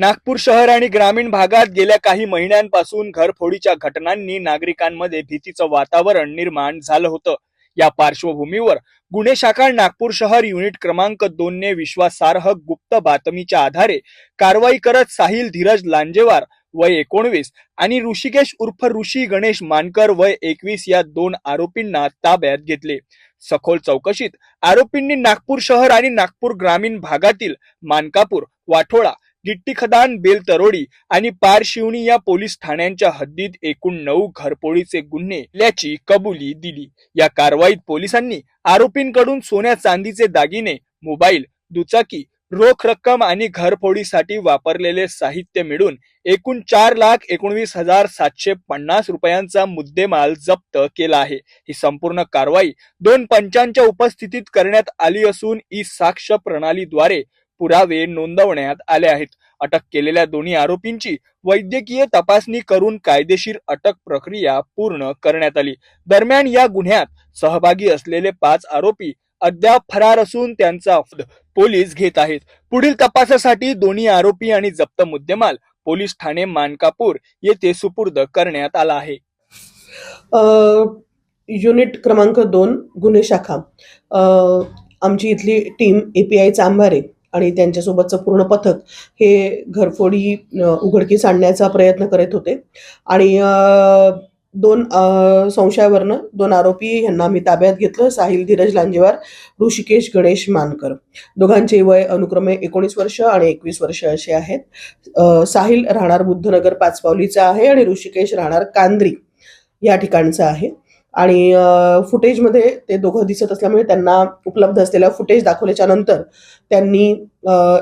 नागपूर शहर आणि ग्रामीण भागात गेल्या काही महिन्यांपासून घरफोडीच्या घटनांनी नागरिकांमध्ये भीतीचं वातावरण निर्माण झालं होतं. या पार्श्वभूमीवर गुन्हे शाखा नागपूर शहर युनिट क्रमांक दोन ने विश्वासार्ह गुप्त बातमीच्या आधारे कारवाई करत साहिल धीरज लांजेवार वय एकोणवीस आणि ऋषिकेश उर्फ ऋषी गणेश मानकर वय एकवीस या दोन आरोपींना ताब्यात घेतले. सखोल चौकशीत आरोपींनी नागपूर शहर आणि नागपूर ग्रामीण भागातील मानकापूर वाठोळा गिट्टी खदान बेलतरोडी आणि पारशिवणी या पोलीस ठाण्यांच्या हद्दीत एकूण नऊ घरपोळीचे गुन्हे केल्याची कबुली दिली. या कारवाईत पोलिसांनी आरोपींकडून सोन्या चांदीचे दागिने मोबाईल दुचाकी रोख रक्कम आणि घरफोडीसाठी वापरलेले साहित्य मिळून एकूण चार लाख एकोणवीस हजार सातशे पन्नास रुपयांचा मुद्देमाल जप्त केला आहे. ही संपूर्ण कारवाई दोन पंचांच्या उपस्थितीत करण्यात आली असून ई साक्ष प्रणालीद्वारे पुरावे नोंदवण्यात आले आहेत. अटक केलेल्या दोन्ही आरोपींची वैद्यकीय तपासणी करून कायदेशीर अटक प्रक्रिया पूर्ण करण्यात आली. दरम्यान या गुन्ह्यात सहभागी असलेले पाच आरोपी अद्याप फरार असून त्यांचा पोलीस घेत आहेत. पुढील तपासासाठी दोन्ही आरोपी आणि जप्त मुद्देमाल पोलीस ठाणे मानकापूर येथे सुपूर्द करण्यात आला आहे. युनिट क्रमांक दोन गुन्हे शाखा. अ, आमची इथली team A P I Chambhare आणि त्यांच्यासोबतचं पूर्ण पथक हे घरफोडी उघडकीस आणण्याचा प्रयत्न करत होते. आणि दोन संशयावरनं दोन आरोपी यांना आम्ही ताब्यात घेतलं. साहिल धीरज लांजेवार ऋषिकेश गणेश मानकर. दोघांचे वय अनुक्रमे एकोणीस वर्ष आणि एकवीस वर्ष असे आहेत. साहिल राहणार बुद्धनगर पाचपावलीचा आहे आणि ऋषिकेश राहणार कांद्री या ठिकाणचं आहे. आणि फुटेजमध्ये ते दोघं दिसत असल्यामुळे त्यांना उपलब्ध असलेल्या फुटेज दाखवल्याच्या नंतर त्यांनी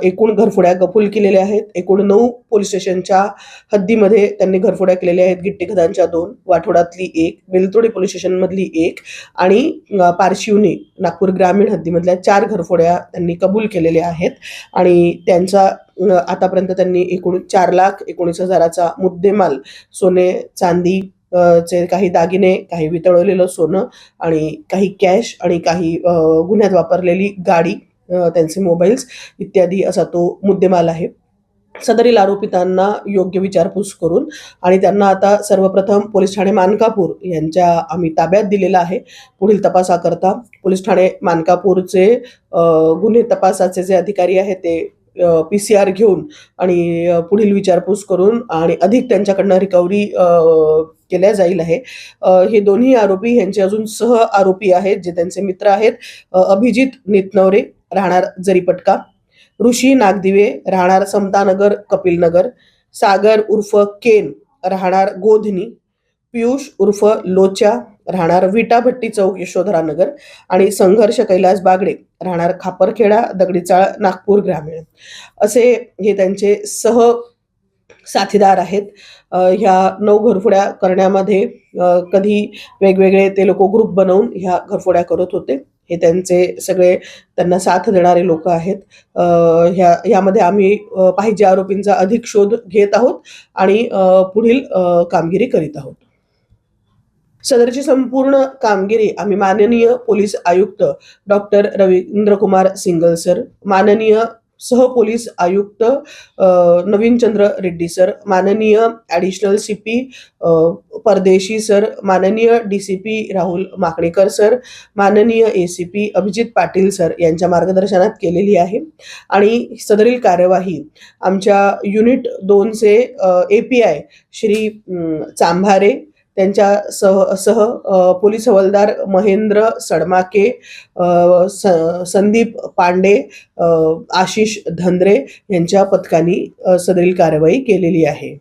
एकूण घरफोड्या कबूल केलेल्या आहेत. एकूण नऊ पोलीस स्टेशनच्या हद्दीमध्ये त्यांनी घरफोड्या केलेल्या आहेत. गिट्टी खदांच्या दोन वाठोडातली एक बेलतोडी पोलीस स्टेशनमधली एक आणि पारशिवनी नागपूर ग्रामीण हद्दीमधल्या चार घरफोड्या त्यांनी कबूल केलेल्या आहेत. आणि त्यांचा आतापर्यंत त्यांनी एकूण चार लाख एकोणीस हजाराचा मुद्देमाल सोने चांदी चे काही दागिने काही वितळवलेलं सोनं आणि काही कॅश आणि काही गुन्ह्यात वापरलेली गाडी त्यांचे मोबाईल्स इत्यादी असा तो मुद्देमाल आहे. सदरील आरोपितांना योग्य विचारपूस करून आणि त्यांना आता सर्वप्रथम पोलीस ठाणे मानकापूर यांच्या आम्ही ताब्यात दिलेला आहे. पुढील तपासाकरता पोलीस ठाणे मानकापूरचे गुन्हे तपासाचे जे अधिकारी आहेत ते पी सी आर घेऊन आणि पुढील विचारपूस करून आणि अधिक त्यांच्याकडनं रिकव्हरी केल्या जाईल आहे. हे दोन्ही आरोपी यांचे अजून सह आरोपी आहेत जे त्यांचे मित्र आहेत. अभिजित नितनवरे राहणार जरीपटका ऋषी नागदिवे राहणार समतानगर कपिलनगर सागर उर्फ केन राहणार गोधनी पियुष उर्फ लोचा राहणार विटाभट्टी चौक यशोधरा नगर आणि संघर्ष कैलास बागडे राहणार खापरखेडा दगडीचाळ नागपूर ग्रामीण. असे हे त्यांचे सह साथीदार आहेत. ह्या नऊ घरफोड्या करण्यामध्ये कधी वेगवेगळे ते लोक ग्रुप बनवून ह्या घरफोड्या करत होते. हे त्यांचे सगळे त्यांना साथ देणारे लोक आहेत. ह्या यामध्ये आम्ही पाहिजे आरोपींचा अधिक शोध घेत आहोत आणि पुढील कामगिरी करीत आहोत. सदरची संपूर्ण कामगिरी आम्ही माननीय पोलीस आयुक्त डॉक्टर रवींद्र कुमार सिंगल सर माननीय सह पोलीस आयुक्त नवीनचंद्र नवीन चंद्र रेड्डी सर माननीय additional C P Pardeshi sir माननीय D C P Rahul Makanekar sir माननीय A C P Abhijit Patil sir यांच्या मार्गदर्शनात केलेली आहे. आणि सदरील कार्यवाही आमच्या युनिट दोनचे A P I Shri Chambhare त्यांच्या सह सह पोलीस हवालदार महेंद्र सडमाके स- संदीप पांडे आशिष धंद्रे यांच्या पथकांनी सदरील कारवाई केलेली आहे.